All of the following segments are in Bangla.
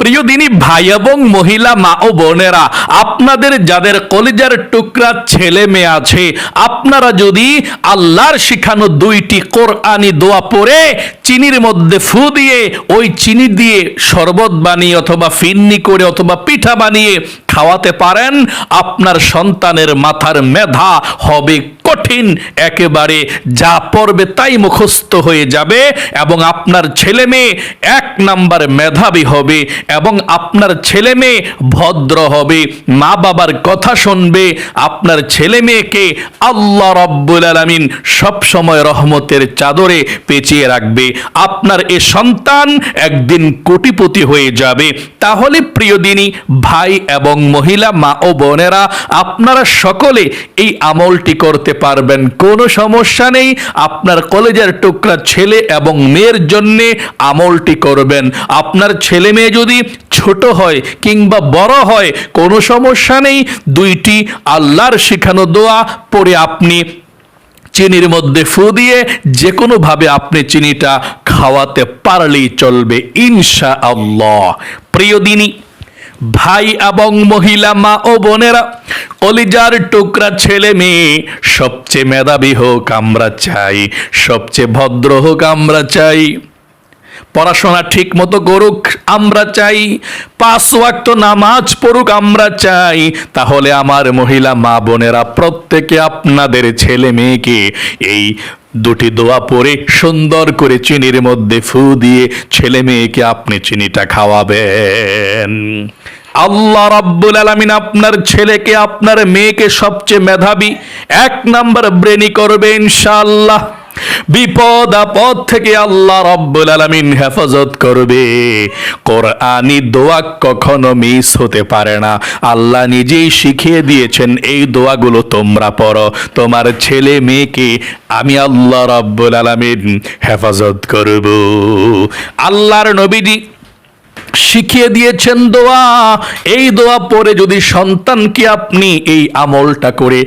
প্রিয় দিনী ভাই এবং মহিলা, মা ও বোনেরা, আপনাদের যাদের কলিজার টুকরা ছেলে মেয়ে আছে, আপনারা যদি আল্লাহর শিখানো দুইটি কোরআনি দোয়া পরে চিনির মধ্যে ফু দিয়ে, ওই চিনি দিয়ে শরবত বানিয়ে অথবা ফিন্নি করে অথবা পিঠা বানিয়ে খাওয়াতে পারেন, আপনার সন্তানের মাথার মেধা হবে কঠিন। একেবারে যা পড়বে তাই মুখস্থ হয়ে যাবে এবং আপনার ছেলে মেয়ে এক নাম্বার মেধাবী হবে এবং আপনার ছেলে মেয়ে ভদ্র হবে। মা বাবার কথা শুনবে, আপনার ছেলে মেয়েকে আল্লাহ রব্বুল আলমিন সবসময় রহমতের চাদরে পেঁচিয়ে রাখবে। আপনার এ সন্তান একদিন কোটিপতি হয়ে যাবে। তাহলে প্রিয় দিনী, ভাই এবং মহিলা মা ও বোনেরা, আপনারা সকলে এই আমলটি করতে পারবেন। কোনো সমস্যা নেই, আপনার কলেজের টুকরা ছেলে এবং মেয়ের জন্যে আমলটি করবেন। আপনার ছেলে মেয়ে যদি ছোট হয় কিংবা বড় হয়, কোনো সমস্যা নেই। দুইটি আল্লাহর শিখানো দোয়া পরে আপনি চিনির মধ্যে ফু দিয়ে যে কোনোভাবে আপনি চিনিটা খাওয়াতে পারলেই চলবে ইনশা আল্লাহ প্রিয় দিনী ভাই এবং মহিলা, মা ও বোনেরা অলিজার টুকরা ছেলে মেয়ে, সবচেয়ে মেধাবী হোক আমরা চাই, সবচেয়ে ভদ্র হোক আমরা চাই। পড়াশোনা ঠিক মতো করুক, আমরা চাই। পাঁচ ওয়াক্ত নামাজ পড়ুক, আমরা চাই। তাহলে আমার মহিলা মা বোনেরা, প্রত্যেকে আপনাদের ছেলে মেয়েকে এই দুটি দোয়া পরে সুন্দর করে চিনির মধ্যে ফু দিয়ে ছেলে মেয়েকে আপনি চিনিটা খাওয়াবেন। আল্লাহ রাব্বুল আলামিন আপনার ছেলেকে, আপনার মেয়েকে সবচেয়ে মেধাবী এক নাম্বার ব্রেনি করবে ইনশাআল্লাহ। বিপদ, আপদ থেকে আল্লাহ রব্বুল আলামিন হেফাজত করবে। কোরআনি দোয়া কখনো মিস হতে পারে না। আল্লাহ নিজেই শিখিয়ে দিয়েছেন, এই দোয়াগুলো তোমরা পড়ো। তোমার ছেলে মেয়েকে আমি আল্লাহ রব্বুল আলামিন হেফাজত করব। আল্লাহর নবীজি শিখিয়ে দিয়েছেন দোয়া। এই দোয়া পরে যদি সন্তানকে আপনি এই আমলটা করে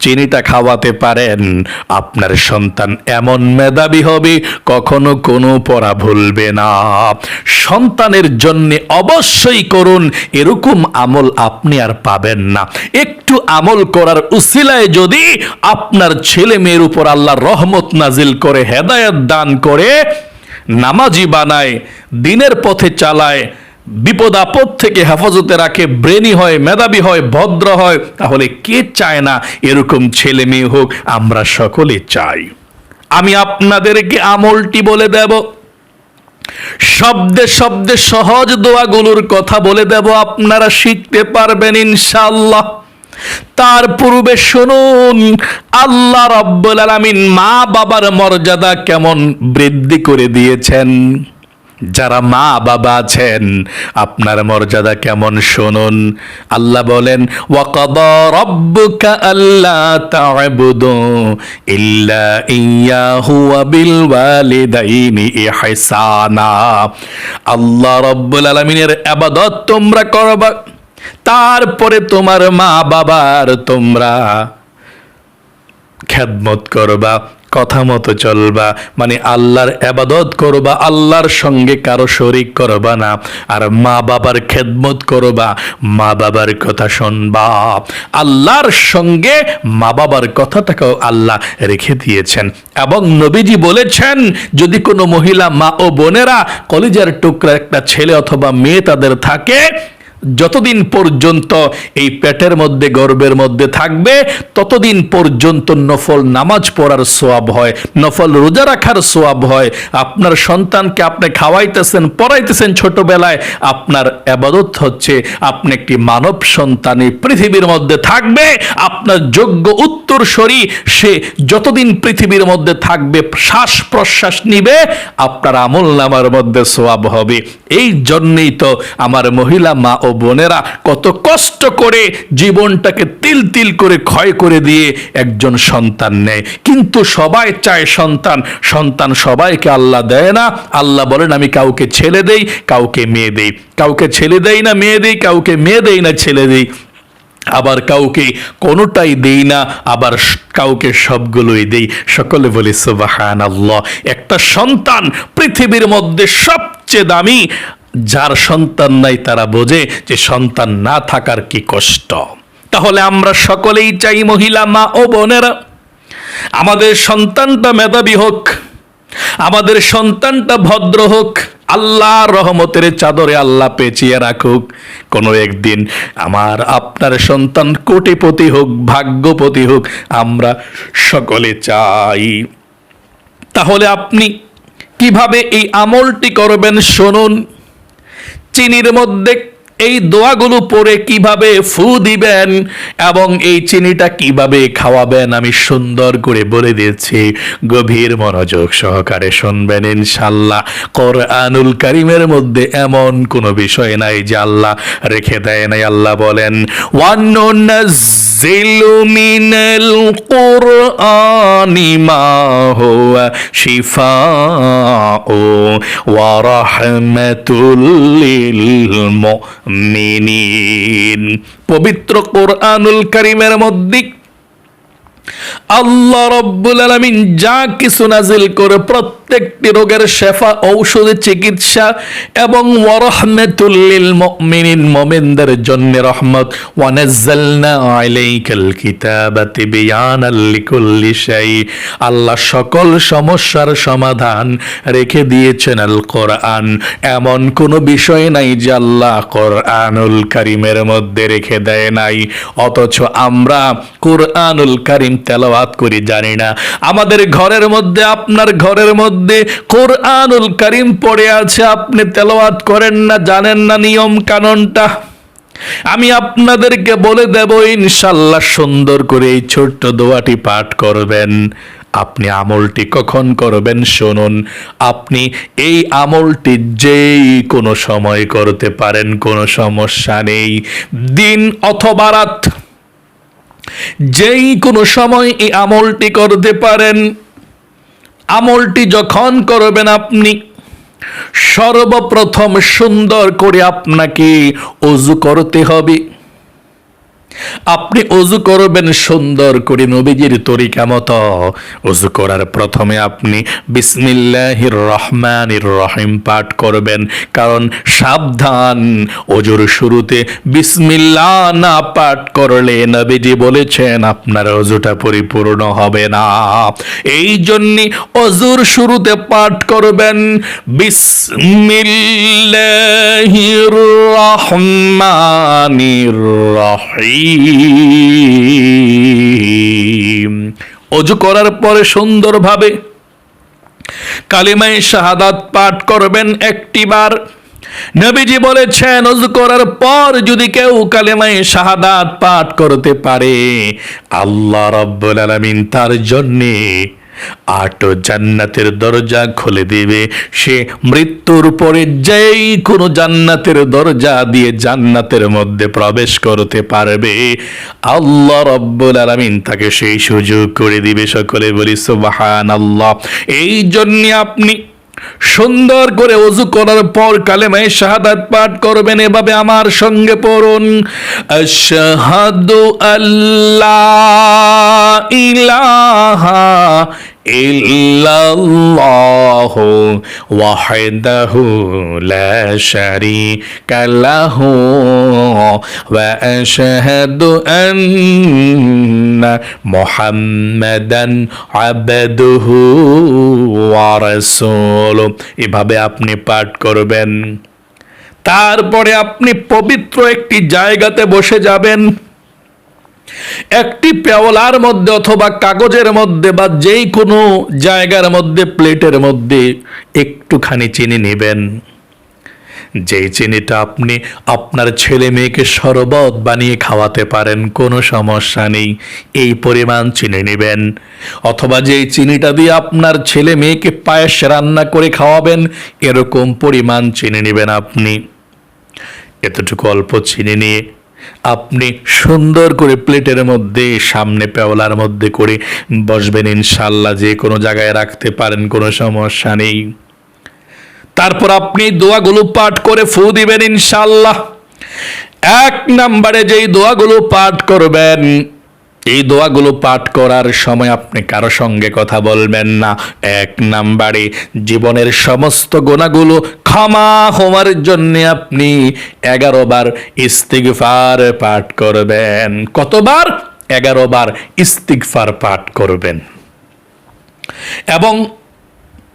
চিনিটা খাওয়াতে পারেন। আপনার সন্তান এমন মেধাবী হবে, কখনো কোনো পড়া ভুলবে না। সন্তানের জন্য অবশ্যই করুন, এরকম আমল আপনি আর পাবেন না। একটু আমল করার উসিলায় যদি আপনার ছেলে মেয়ের উপর আল্লাহর রহমত নাজিল করে, হেদায়ত দান করে, নামাজি বানায়, দিনের পথে চালায় বিপদ আপদ থেকে হেফাজতে রাখে, ব্রেনি হয়, মেধাবী হয়, ভদ্র হয়, তাহলে কে চায় না এরকম ছেলে মেয়ে হোক? আমরা সকলে চাই। আমি আপনাদেরকে আমলটি বলে দেব। শব্দে শব্দে সহজ দোয়াগুলোর কথা বলে দেব। আপনারা শিখতে পারবেন ইনশাল্লাহ তার পূর্বে শুনুন, আল্লাহ রব্বুল আলামিন মা বাবার মর্যাদা কেমন বৃদ্ধি করে দিয়েছেন। যারা মা বাবা আছেন, আপনার মর্যাদা কেমন শুনুন। আল্লাহ বলেন, ওয়াকাদ রব্বুকা আল্লা তা'বুদু ইল্লা ইয়াহু আল্লাহ রব্বুল আলামিনের ইবাদত তোমরা করবা, তারপরে তোমার মা বাবার তোমরা খেদমত করবা। কথা মতো চলবা। মানে আল্লাহর আবাদত করবা, আল্লাহর সঙ্গে কারও শরিক করবা না। আর মা বাবার খেদমত করবা, মা বাবার কথা শুনবা। আল্লাহর সঙ্গে মা বাবার কথাটাকেও আল্লাহ রেখে দিয়েছেন। এবং নবীজি বলেছেন, যদি কোনো মহিলা মা ও বোনেরা কলিজার টুকরা একটা ছেলে অথবা মেয়ে তাদের থাকে যতদিন পর্যন্ত এই পেটের মধ্যে, গর্বের মধ্যে থাকবে, ততদিন পর্যন্ত নফল নামাজ পড়ার সোয়াব হয়, নফল রোজা রাখার সোয়াব হয়। আপনার সন্তানকে আপনি খাওয়াইতেছেন, পড়াইতেছেন ছোটবেলায়, আপনার আবাদত হচ্ছে আপনি একটি মানব সন্তান এই পৃথিবীর মধ্যে থাকবে, আপনার যোগ্য উত্তরসরি, সে যতদিন পৃথিবীর মধ্যে থাকবে, শ্বাস প্রশ্বাস নিবে, আপনার আমল নামার মধ্যে সোয়াব হবে। এই জন্যই তো আমার মহিলা মা ও বোনেরা, কত কষ্ট করে জীবনটাকে তিল তিল করে ক্ষয় করে দিয়ে একজন সন্তান নেয়। কিন্তু সবাই চায় সন্তান। সন্তান সবাইকে আল্লাহ দেয় না। আল্লাহ বলেন, আমি কাউকে ছেলে দেই, কাউকে মেয়ে দেই। কাউকে ছেলে দেই না, মেয়ে দেই, কাউকে মেয়ে দেই না, ছেলে দেই। আবার কাউকে কোনোটাই দেই না, আবার কাউকে সবগুলোই দেই। সকলে বলি সুবাহান আল্লাহ একটা সন্তান পৃথিবীর মধ্যে সবচেয়ে দামি যার সন্তান নাই তারা বোঝে যে সন্তান না থাকার কি কষ্ট। তাহলে আমরা সকলেই চাই মহিলা মা ও বোনেরা, আমাদের সন্তানটা মেধাবী হোক, আমাদের সন্তানটা ভদ্র হোক আল্লাহ রহমতের চাদরে আল্লাহ পেঁচিয়ে রাখুক। কোনো একদিন আমার, আপনার সন্তান কোটিপতি হোক, ভাগ্যপতি হোক, আমরা সকলে চাই। তাহলে আপনি কীভাবে এই আমলটি করবেন, শুনুন। চিনির মধ্যে এই দোয়াগুলো পরে কীভাবে ফু দিবেন এবং এই চিনিটা কীভাবে খাওয়াবেন আমি সুন্দর করে বলে দিয়েছি। গভীর মনোযোগ সহকারে শুনবেন ইনশাল্লাহ কোরআনুল করিমের মধ্যে এমন কোনো বিষয় নাই যে আল্লাহ রেখে দেয় নাই। আল্লাহ বলেন ওয়ানুনাজ্জিলু কুরআনি মা হুয়া শিফাউ ওয়া রাহমাতুল লিল মুমিনিন পবিত্র কোরআনুল কারীমের মধ্যে আল্লাহ রব্বুল আলামিন যা কিছু নাজিল করে প্রত্যেকটি রোগের শেফা, ঔষধ চিকিৎসা এবং ওয়ারহমাতুল লিল মুমিনিন মুমিনদের জন্য রহমত। ওয়া নাযালনা আলাইকাল কিতাবা তিবয়ানাল লিকুল্লি শাই। আল্লাহ সকল সমস্যার সমাধান রেখে দিয়েছেন আল কোরআন। এমন কোনো বিষয় নাই যে আল্লাহ কোরআনুল কারিমের মধ্যে রেখে দেয় নাই। অথচ আমরা কোরআনুল কারিম তেলাওয়াত করি, জানি না। আমাদের ঘরের মধ্যে, আপনার ঘরের মধ্যে কোরআনুল কারিম পড়ে আছে, আপনি তেলাওয়াত করেন না, জানেন না নিয়ম কানুনটা। আমি আপনাদেরকে বলে দেব, ইনশাল্লাহ সুন্দর করে এই ছোট্ট দোয়াটি পাঠ করবেন। আপনি আমলটি কখন করবেন শুনুন। আপনি এই আমলটি যেই কোনো সময় করতে পারেন, কোনো সমস্যা নেই। দিন অথবা রাত, যেই কোনো সময় এই আমলটি করতে পারেন আমলটি যখন করবেন আপনি সর্বপ্রথম সুন্দর করে আপনাকে অজু করতে হবে। আপনি অজু করবেন সুন্দর করে নবীজির তরিকা মতো। অজু করার প্রথমে আপনি বিসমিল্লাহির রহমানির রহিম পাঠ করবেন। কারণ সাবধান, অজুর শুরুতে বিসমিল্লাহ না পাঠ করলে নবীজি বলেছেন, আপনার অজুটা পরিপূর্ণ হবে না। এই জন্যে অজুর শুরুতে পাঠ করবেন বিসমিল্লাহির রহমানির রহিম। অজু করার পরে সুন্দরভাবে কালিমায় শাহাদাত পাঠ করবেন একটি বার নবীজি বলেছেন, অজু করার পর যদি কেউ কালেমায় শাহাদাত পাঠ করতে পারে, আল্লাহ রব্বুল আলামিন তার জন্যে আট জান্নাতের দরজা খুলে দেবে। সে মৃত্যুর পরে যেই কোনো জান্নাতের দরজা দিয়ে জান্নাতের মধ্যে প্রবেশ করতে পারবে, আল্লাহ রব্বুল আলমিন তাকে সেই সুযোগ করে দিবে। সকলে বলি, সুবহানাল্লাহ। এই জন্য আপনি সুন্দর করে অজু করার পর কালেমায় শাহাদাত পাঠ করবেন, এভাবে আমার সঙ্গে পড়ুন। আশহাদু আল্লাহ ইলাহা ইল্লাল্লাহ ওয়াহদাহু লা শারীকা লাহু ওয়া আশহাদু আন্না মুহাম্মাদান আবদুহু ওয়া রাসূলুহু এভাবে আপনি পাঠ করবেন। তারপরে আপনি পবিত্র একটি জায়গাতে বসে যাবেন। একটি পেওয়ালার মধ্যে অথবা কাগজের মধ্যে বা যেই কোনো জায়গার মধ্যে, প্লেটের মধ্যে একটুখানি চিনি নেবেন। যেই চিনিটা আপনি আপনার ছেলে মেয়েকে শরবত বানিয়ে খাওয়াতে পারেন, কোনো সমস্যা নেই, এই পরিমাণ চিনি নেবেন। অথবা যেই চিনিটা দিয়ে আপনার ছেলে মেয়েকে পায়েস রান্না করে খাওয়াবেন, এরকম পরিমাণ চিনি নেবেন আপনি। এতটুকু অল্প চিনি নিয়ে আপনি সুন্দর করে প্লেটের মধ্যে, সামনে পেওলার মধ্যে করে বসবেন ইনশাল্লাহ যে কোনো জায়গায় রাখতে পারেন, কোনো সমস্যা নেই। তারপর আপনি দোয়াগুলো পাঠ করে ফু দিবেন ইনশাল্লাহ এক নাম্বারে যেই দোয়াগুলো পাঠ করবেন এই দোয়াগুলো পাঠ করার সময় আপনি কারও সঙ্গে কথা বলবেন না। এক নাম্বারে, জীবনের সমস্ত গোনাগুলো ক্ষমা হওয়ার জন্য আপনি এগারো বার ইস্তিগফার পাঠ করবেন। কতবার? এগারো বার ইস্তিগফার পাঠ করবেন। এবং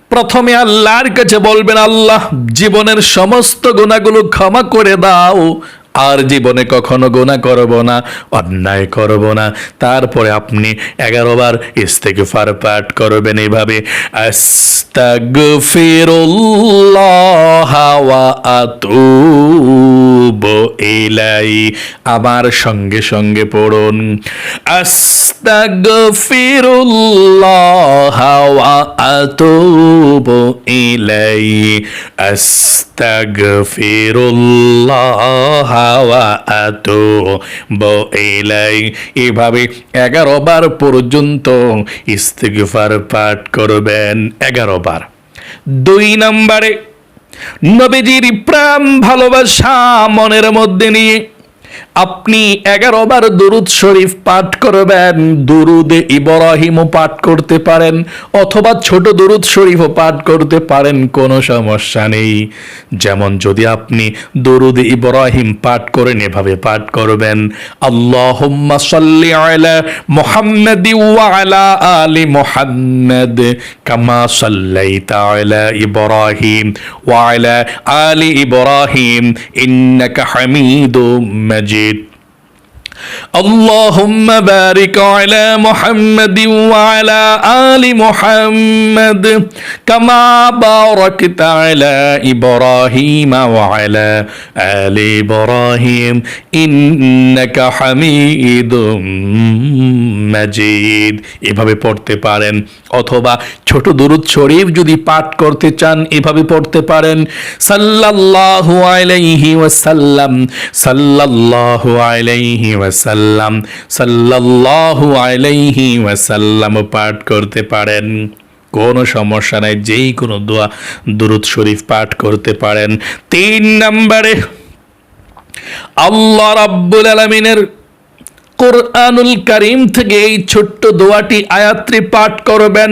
প্রথমে আল্লাহর কাছে বলবেন, আল্লাহ, জীবনের সমস্ত গুণাগুলো ক্ষমা করে দাও। আর জীবনে কখনো গোনা করব না, অন্যায় করব না। তারপরে আপনি এগারো বার ইস্তেগফার পাঠ করবেন এভাবে আমার সঙ্গে সঙ্গে পড়ুন, আস্তাগফিরুল্লাহ ওয়া আতুবু ইলাই। আস্তাগফিরুল্লাহ ওয়া আতুবু বইলাই। এভাবে এগারো বার পর্যন্ত ইস্তিগফার পাঠ করবেন এগারো বার দুই নম্বরে নবীজির প্রেম ভালোবাসা মনের মধ্যে নিয়ে আপনি এগারো বার দুরুদ শরীফ পাঠ করবেন, দুরুদ ইব্রাহিমও পাঠ করতে পারেন, অথবা ছোট দুরুদ শরীফও পাঠ করতে পারেন, কোনো সমস্যা নেই। যেমন যদি আপনি দুরুদ ইব্রাহিম পাঠ করেন এভাবে পাঠ করবেন, আল্লাহুম্মা সাল্লি আলা মুহাম্মাদি আলা আলি মুহাম্মাদ কামা সাল্লাইতা আলা ইব্রাহিম ওয়া আলা আলি ইব্রাহিম ইন্নাকা হামিদুম মাজিদ اللهم بارك على محمد وعلى آل محمد كما باركت على إبراهيم وعلى آل إبراهيم إنك حميد মাজিদ এভাবে পড়তে পারেন অথবা ছোট দুরুদ শরীফ যদি পাঠ করতে চান এভাবে পড়তে পারেন সাল্লাল্লাহু আলাইহি ওয়াসাল্লাম সাল্লাল্লাহু আলাইহি ওয়াসাল্লাম সাল্লাল্লাহু আলাইহি ওয়াসাল্লাম পাঠ করতে পারেন। কোনো সমস্যা নাই, যেই কোনো দোয়া দুরুদ শরীফ পাঠ করতে পারেন। তিন নম্বরে, আল্লাহ রাব্বুল আলামিনের কোরআনুল করিম থেকে এই ছোট্ট দোয়াটি আয়াত্রী পাঠ করবেন,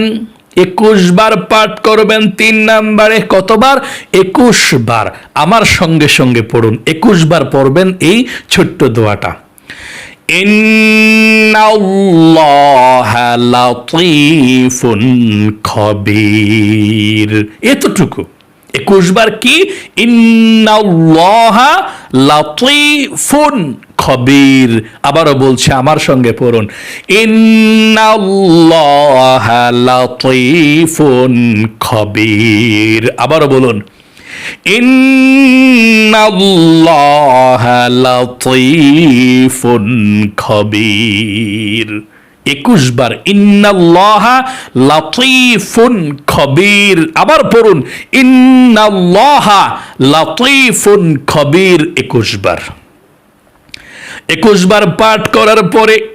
একুশ বার পাঠ করবেন। তিন নাম্বারে কতবার? একুশ বার। আমার সঙ্গে সঙ্গে পড়ুন, একুশ বার পড়বেন এই ছোট্ট দোয়াটা। খবীর। এতটুকু। একুশ বার কি? খবীর। আবারও বলছে, আমার সঙ্গে পড়ুন। ইন্নাল্লাহা লাতীফুন খবীর। আবারও বলুন। খবীর। একুশ বার ইন্নাল্লাহা লাতীফুন খবীর। আবার পড়ুন, ইন্নাল্লাহা লাতীফুন খবীর একুশ বার। একুশ বার পাঠ করার পরে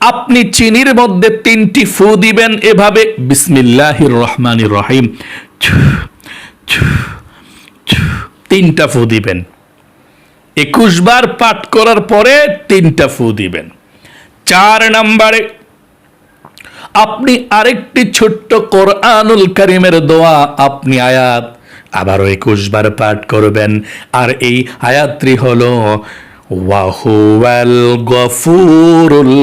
আপনি চিনির মধ্যে তিনটি ফু দিবেন এভাবে, বিসমিল্লাহির রহমানির রহিম। তিনটা ফু দিবেন। একুশ বার পাঠ করার পরে তিনটা ফু দিবেন। চার নম্বরে, আপনি আরেকটি ছোট্ট কোরআনুল করিমের দোয়া, আপনি আয়াত আবারও একুশ বার পাঠ করবেন। আর এই আয়াতটি হলো, ওয়াহুয়াল গফুরুল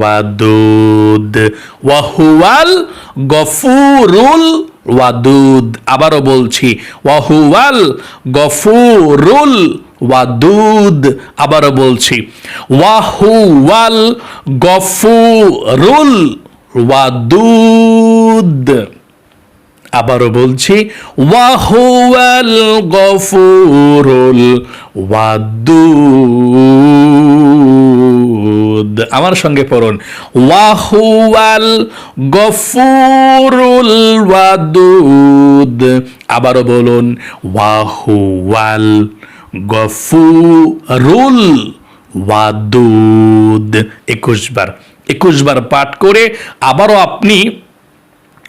ওয়াদুদ, ওয়াহুয়াল গফুরুল ওয়াদুদ, আবারও বলছি, ওয়াহুয়াল গফুরুল ওয়াদুদ, আবারও বলছি, ওয়াহুয়াল গফুরুল ওয়াদুদ, আবারও বলছি, ওয়াহুয়াল গফুরুল ওয়াদুদ। আমার সঙ্গে পড়ুন। ওয়াহুয়াল গফুরুল ওয়াদুদ। আবারও বলুন, ওয়াহুয়াল গফুরুল ওয়াদুদ। একুশ বার একুশ বার পাঠ করে আবারও আপনি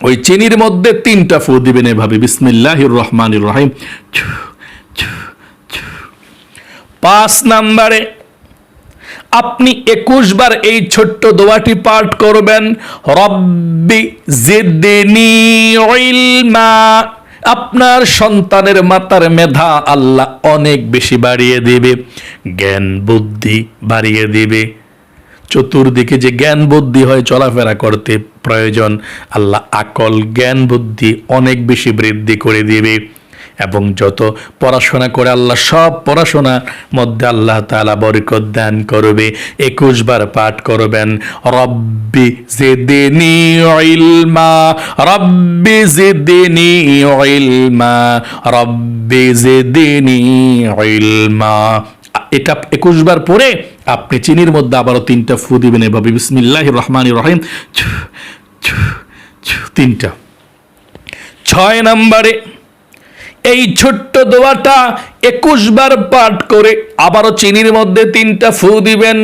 ওই চিনির মধ্যে তিনটা ফু দিবেন এভাবে। বিসমিল্লাহির রহমানির রহিম। পাঁচ নাম্বারে আপনি একুশ বার এই ছোট্ট দোয়াটি পাঠ করবেন, রব্বি ইলমা। আপনার সন্তানের মাতার মেধা আল্লাহ অনেক বেশি বাড়িয়ে দেবে, জ্ঞান বুদ্ধি বাড়িয়ে দেবে। চতুর্দিকে যে জ্ঞান বুদ্ধি হয় চলাফেরা করতে প্রয়োজন, আল্লাহ আকল জ্ঞান বুদ্ধি অনেক বেশি বৃদ্ধি করে দিবে। এবং যত পড়াশোনা করে আল্লাহ, সব পড়াশোনার মধ্যে আল্লাহ তালা বরকত দান করবে। একুশ বার পাঠ করবেন, রব্বি জিদনি ইলমা, রব্বি জিদনি ইলমা, রব্বি জিদনি ইলমা। এটা একুশ বার পরে আপনি চিনির মধ্যে আবারও তিনটা ফু দিবেন এভাবে বিসমিল্লাহ রহমান রহিম। তিনটা। ছয় নম্বরে এই ছোট্ট দোয়াটা একুশ বার পাঠ করে আবারও চিনির মধ্যে তিনটা ফু দিবেন।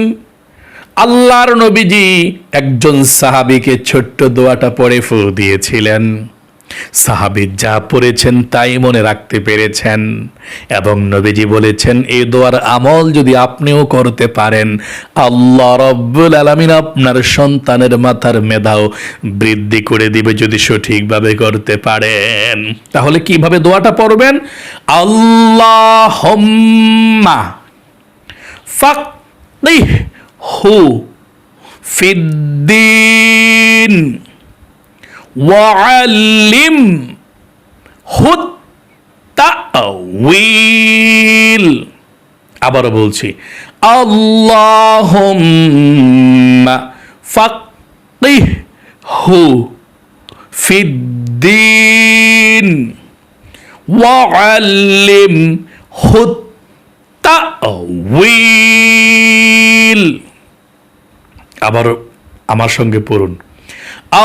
আল্লাহর নবীজি একজন সাহাবিকে ছোট্ট দোয়াটা পরে ফু দিয়েছিলেন। সাহাবি যা পড়েছেন তাই মনে রাখতে পেরেছেন। এবং নবীজি বলেছেন এই দোয়ার আমল যদি আপনিও করতে পারেন, আল্লাহ রব্বুল আলমিন আপনার সন্তানের মাথার মেধাও বৃদ্ধি করে দিবে যদি সঠিকভাবে করতে পারেন। তাহলে কীভাবে দোয়াটা পড়বেন? আল্লাহ ফাকদিহ হু ফিদ্দিন। ওয়ালিম হুত তাউইল আবারও বলছি, আল্লাহুম্মা ফাক্কিহ ফিদ্দিন ওয়ালিম হুত তাউইল আবার আমার সঙ্গে পড়ুন।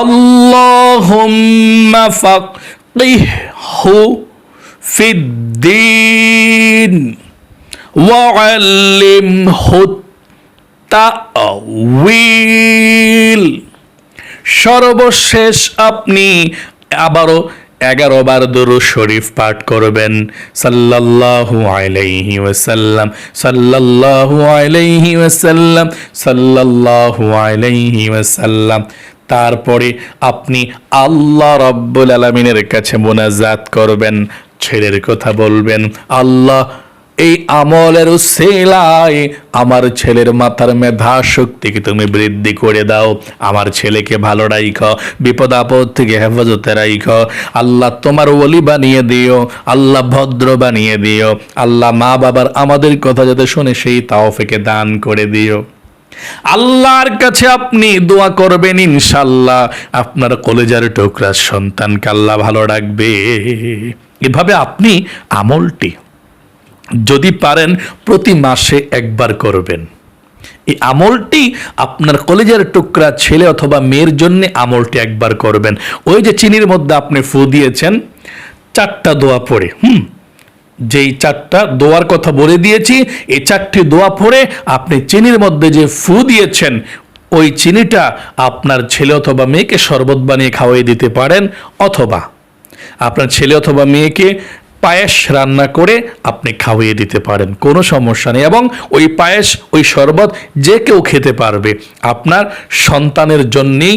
আল্লাহুম্মা ফাককিহু ফিদ্দিন ওয়াল্লিমহু তাওয়িল সর্বশেষ আপনি আবারও এগারো বার দরু শরীফ পাঠ করবেন। সাল্লাল্লাহু আলাইহি ওয়াসাল্লাম, সাল্লাল্লাহু আলাইহি ওয়াসাল্লাম, সাল্লাল্লাহু আলাইহি ওয়াসাল্লাম। তারপরে আপনি আল্লাহ রব্বুল আলমিনের কাছে মোনাজাত করবেন, ছেলের কথা বলবেন, আল্লাহ এই আমলের সেলাই আমার ছেলের মাথার মেধা শক্তিকে তুমি বৃদ্ধি করে দাও, আমার ছেলেকে ভালো রাইখ, বিপদ আপদ থেকে হেফাজতে রাইখ, আল্লাহ তোমার ওলি বানিয়ে দিও, আল্লাহ ভদ্র বানিয়ে দিও, আল্লাহ মা বাবার আমাদের কথা যাতে শুনে সেই তাওফেকে দান করে দিও। আল্লাহর কাছে আপনি দোয়া করবেন ইনশাল্লাহ আপনার কলেজার টুকরা সন্তানকে আল্লাহ ভালো রাখবে। এভাবে আপনি আমলটি যদি পারেন প্রতি মাসে একবার করবেন। এই আমলটি আপনার কলেজের টুকরা ছেলে অথবা মেয়ের জন্য আমলটি একবার করবেন। ওই যে চিনির মধ্যে আপনি ফু দিয়েছেন, চারটা দোয়া পড়ে, হুম? যেই চারটা দোয়ার কথা বলে দিয়েছি এই চারটি দোয়া পড়ে আপনি চিনির মধ্যে যে ফু দিয়েছেন, ওই চিনিটা আপনার ছেলে অথবা মেয়েকে শরবত বানিয়ে খাওয়াই দিতে পারেন অথবা আপনার ছেলে অথবা মেয়েকে পায়েস রান্না করে আপনি খাওয়িয়ে দিতে পারেন, কোনো সমস্যা নেই। এবং ওই পায়েস, ওই শরবত যে কেউ খেতে পারবে, আপনার সন্তানের জন্যেই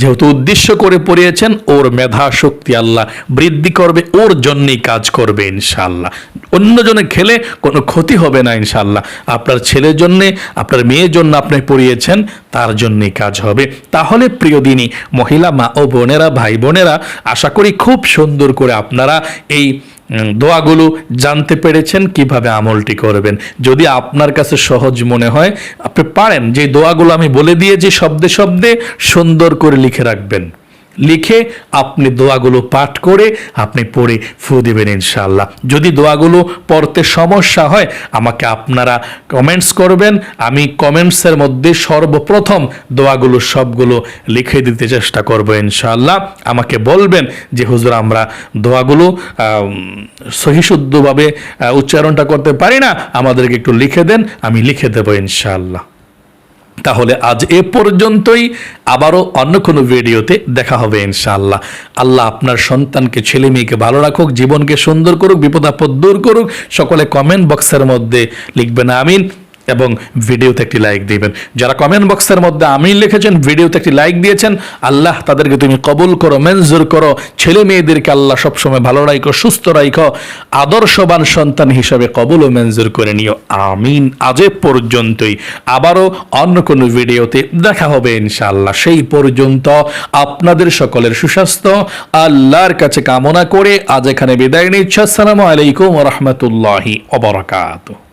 যেহেতু উদ্দেশ্য করে পড়িয়েছেন, ওর মেধা, শক্তি আল্লাহ বৃদ্ধি করবে, ওর জন্যই কাজ করবে ইনশাল্লাহ অন্যজনে খেলে কোনো ক্ষতি হবে না ইনশাল্লাহ আপনার ছেলের জন্যে, আপনার মেয়ের জন্য আপনি পড়িয়েছেন, তার জন্যই কাজ হবে। তাহলে প্রিয় দিনী, মহিলা মা ও বোনেরা, ভাই বোনেরা, আশা করি খুব সুন্দর করে আপনারা এই দোয়াগুলো জানতে পেরেছেন, কীভাবে আমলটি করবেন। যদি আপনার কাছে সহজ মনে হয়, আপনি পারেন। যে দোয়াগুলো আমি বলে দিয়ে যে শব্দে শব্দে সুন্দর করে লিখে রাখবেন। লিখে আপনি দোয়াগুলো পাঠ করে আপনি পড়ে ফু দেবেন ইনশাআল্লাহ। যদি দোয়াগুলো পড়তে সমস্যা হয়, আমাকে আপনারা কমেন্টস করবেন। আমি কমেন্টসের মধ্যে সর্বপ্রথম দোয়াগুলো, সবগুলো লিখে দিতে চেষ্টা করব ইনশাআল্লাহ। আমাকে বলবেন যে, হুজুর, আমরা দোয়াগুলো সহিশুদ্ধভাবে উচ্চারণটা করতে পারি না। আমাদেরকে একটু লিখে দেন, আমি লিখে দেবো ইনশাআল্লাহ। তাহলে আজ এ পর্যন্তই। আবারও অন্য কোনো ভিডিওতে দেখা হবে ইনশাআল্লাহ। আল্লাহ আপনার সন্তানকে, ছেলে মেয়েকে ভালো রাখুক, জীবনকে সুন্দর করুক, বিপদ আপদ দূর করুক। সকলে কমেন্ট বক্সের মধ্যে লিখবেন, আমিন। এবং ভিডিওতে একটি লাইক দিবেন। যারা কমেন্ট বক্সের মধ্যে আমি লিখেছেন, ভিডিওতে একটি লাইক দিয়েছেন, আল্লাহ তাদেরকে তুমি কবুল করো, মঞ্জুর করো। ছেলে মেয়েদেরকে আল্লাহ সবসময় ভালো রাখো সুস্থ রাখো আদর্শবান সন্তান হিসাবে কবুল ও মঞ্জুর করে নিও। আমিন। আজ পর্যন্তই। আবারও অন্য কোনো ভিডিওতে দেখা হবে ইনশাআল্লাহ। সেই পর্যন্ত আপনাদের সকলের সুস্বাস্থ্য, আল্লাহর কাছে কামনা করে আজ এখানে বিদায় নিচ্ছি। আসসালামু আলাইকুম রহমতুল্লাহি অবরাকাত